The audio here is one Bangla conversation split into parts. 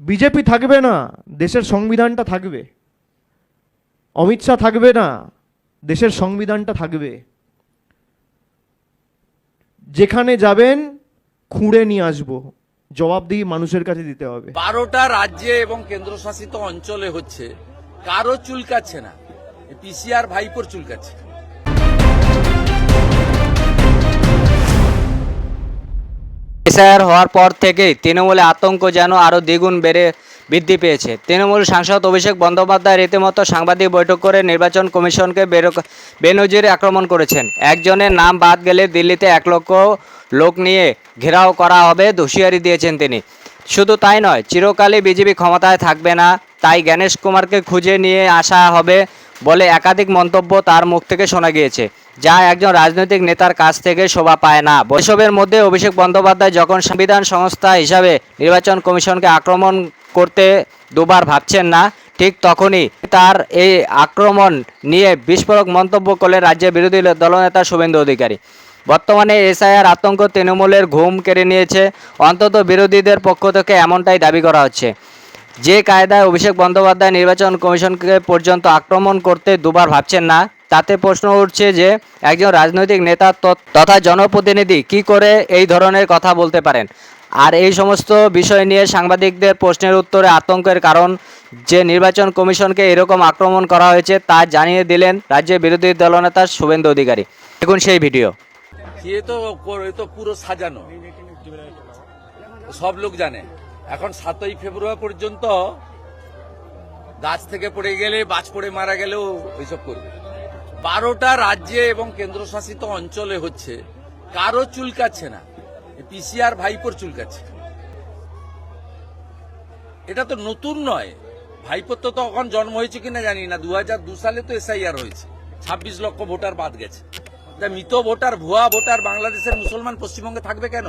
বিজেপি থাকবে না, দেশের সংবিধানটা থাকবে। অমিত শাহ থাকবে না, দেশের সংবিধানটা থাকবে। যেখানে যাবেন, খুঁড়ে নিয়ে আসব। জবাবদিহি মানুষের কাছে দিতে হবে। বারোটা রাজ্যে এবং কেন্দ্রশাসিত অঞ্চলে হচ্ছে, কারও চুলকাচ্ছে না। পিসিআর ভাইপোর চুলকাচ্ছে এসআইআর হওয়ার পর থেকেই তৃণমূলে আতঙ্ক যেন আরও দ্বিগুণ বেড়ে বৃদ্ধি পেয়েছে। তৃণমূল সাংসদ অভিষেক বন্দ্যোপাধ্যায় রীতিমতো সাংবাদিক বৈঠক করে নির্বাচন কমিশনকে বেনজিরে আক্রমণ করেছেন। একজনের নাম বাদ গেলে দিল্লিতে এক লক্ষ লোক নিয়ে ঘেরাও করা হবে হুঁশিয়ারি দিয়েছেন তিনি। শুধু তাই নয়, চিরকালই বিজেপি ক্ষমতায় থাকবে না, তাই গণেশ কুমারকে খুঁজে নিয়ে আসা হবে বলে একাধিক মন্তব্য তার মুখ থেকে শোনা গিয়েছে, যা একজন রাজনৈতিক নেতার কাছ থেকে শোভা পায় না। এসবের মধ্যে অভিষেক বন্দ্যোপাধ্যায় যখন সংবিধান সংস্থা হিসাবে নির্বাচন কমিশনকে আক্রমণ করতে দুবার ভাবছেন না, ঠিক তখনই তার এই আক্রমণ নিয়ে বিস্ফোরক মন্তব্য করলেন রাজ্যের বিরোধী দলনেতা শুভেন্দু অধিকারী। বর্তমানে এসআইআর আতঙ্ক তৃণমূলের ঘুম কেড়ে নিয়েছে, অন্তত বিরোধীদের পক্ষ থেকে এমনটাই দাবি করা হচ্ছে। যে কায়দায় অভিষেক বন্দ্যোপাধ্যায় নির্বাচন কমিশনকে পর্যন্ত আক্রমণ করতে দুবার ভাবছেন না, তাতে প্রশ্ন উঠছে যে একজন রাজনৈতিক নেতা তথা জনপ্রতিনিধি কি করে এই ধরনের কথা বলতে পারেন? আর এই সমস্ত বিষয় নিয়ে সাংবাদিকদের প্রশ্নের উত্তরে আতঙ্কের কারণ, যে নির্বাচন কমিশনকে এরকম আক্রমণ করা হয়েছে তা জানিয়ে দিলেন রাজ্যের বিরোধী দলনেতা শুভেন্দু অধিকারী। দেখুন সেই ভিডিও। সব লোক জানে। এখন সাতই ফেব্রুয়ারি পর্যন্ত গাছ থেকে পড়ে গেলে, বাজ পড়ে মারা গেলেও ওইসব করবে। বারোটা রাজ্যে এবং কেন্দ্রশাসিত অঞ্চলে হচ্ছে, কারও চুলকাচ্ছে না। পিসিআর ভাইপোর চুলকাচ্ছে। এটা তো নতুন নয়। ভাইপোর তো তখন জন্ম হয়েছে কিনা জানি না। দু হাজার দু সালে তো এসআইআর হয়েছে। ছাব্বিশ লক্ষ ভোটার বাদ গেছে। তা মৃত ভোটার, ভুয়া ভোটার বাংলাদেশের মুসলমান পশ্চিমবঙ্গে থাকবে কেন?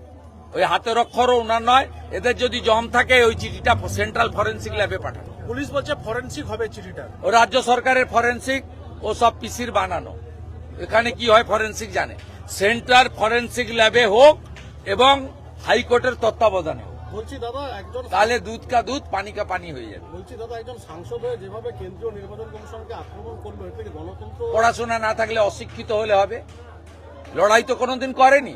ওই হাতের অক্ষরও ওনার নয় এদের যদি জম থাকে ওই চিঠিটা সেন্ট্রাল ফরেন্সিক ল্যাবে পাঠানো। পুলিশ বলছে ফরেন্সিক হবে চিঠিটা। ও রাজ্য সরকারের ফরেন্সিক ও সব পিসির বানানো। এখানে কি হয় ফরেন্সিক জানে। সেন্ট্রাল ফরেন্সিক ল্যাবে হোক এবং হাইকোর্টের তত্ত্বাবধানে হোক। বলছি দাদা একজন তাহলে দুধ কা দুধ পানি কা পানি হয়ে যাবে। বলছি দাদা একজন সাংসদ হয়ে যেভাবে কেন্দ্রীয় নির্বাচন কমিশনকে আক্রমণ করল এর থেকে গণতন্ত্র পড়াশোনা না থাকলে অশিক্ষিত হলে হবে। লড়াই তো কোনোদিন করেনি।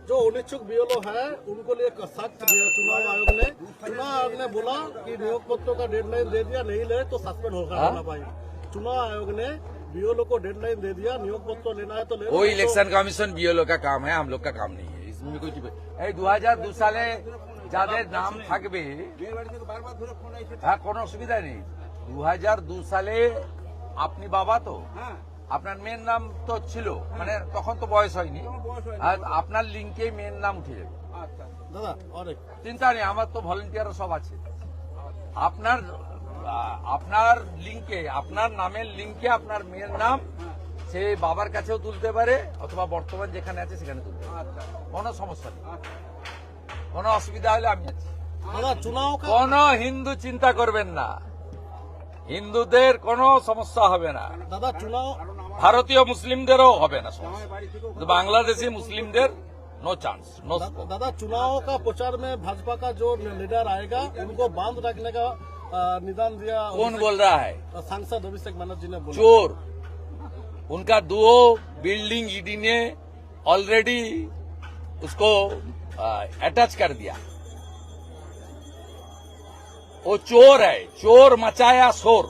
दादा हिंदी तो एक दादा जो अनिच्छुक बीएलओ है उनको लिए सख्त चुनाव आयोग ने चुनाव आयोग ने बोला कि नियोग पत्रों का डेडलाइन दे दिया नहीं ले तो सस्पेंड होगा हाँ? होना पाएंगे चुनाव आयोग ने बीएलओ को डेडलाइन दे दिया नियोग पत्र लेना है तो ले लो, वो नहीं तो- इलेक्शन कमीशन बीएलओ का काम है हम लोग का काम नहीं है इसमें कोई এই দু হাজার দু সালে যাদের নাম থাকবে হ্যাঁ কোনো অসুবিধা নেই দু হাজার দু সালে আপনি বাবা তো আপনার মেয়ের নাম তো ছিল মানে তখন তো বয়স হয়নি। আপনার লিঙ্কে মেয়ের নাম উঠে যাবে। দাদা চিন্তা নেই আমার তো ভলেন্টিয়ার সব আছে। আপনার আপনার লিঙ্কে আপনার নামের লিঙ্কে আপনার মেয়ের নাম সে বাবার কাছেও তুলতে পারে অথবা বর্তমান যেখানে আছে সেখানে তুলতে কোন কোনো সমস্যা নেই। কোনো অসুবিধা হলে আমি আছি। কোন হিন্দু চিন্তা করবেন না। হিন্দুদের কোনো সমস্যা হবে না। দাদা চুনাও ভারতীয় মুসলিমদেরও হবে না সমস্যা কিন্তু বাংলাদেশি মুসলিমদের नो चांस नो दा- दादा चुनाव का प्रचार में भाजपा का जो लीडर आएगा उनको बांध रखने का आ, निदान दिया कौन बोल रहा है सांसद अभिषेक बनर्जी ने बोला चोर उनका दो बिल्डिंग ईडी ने ऑलरेडी उसको अटैच कर दिया वो चोर है चोर मचाया शोर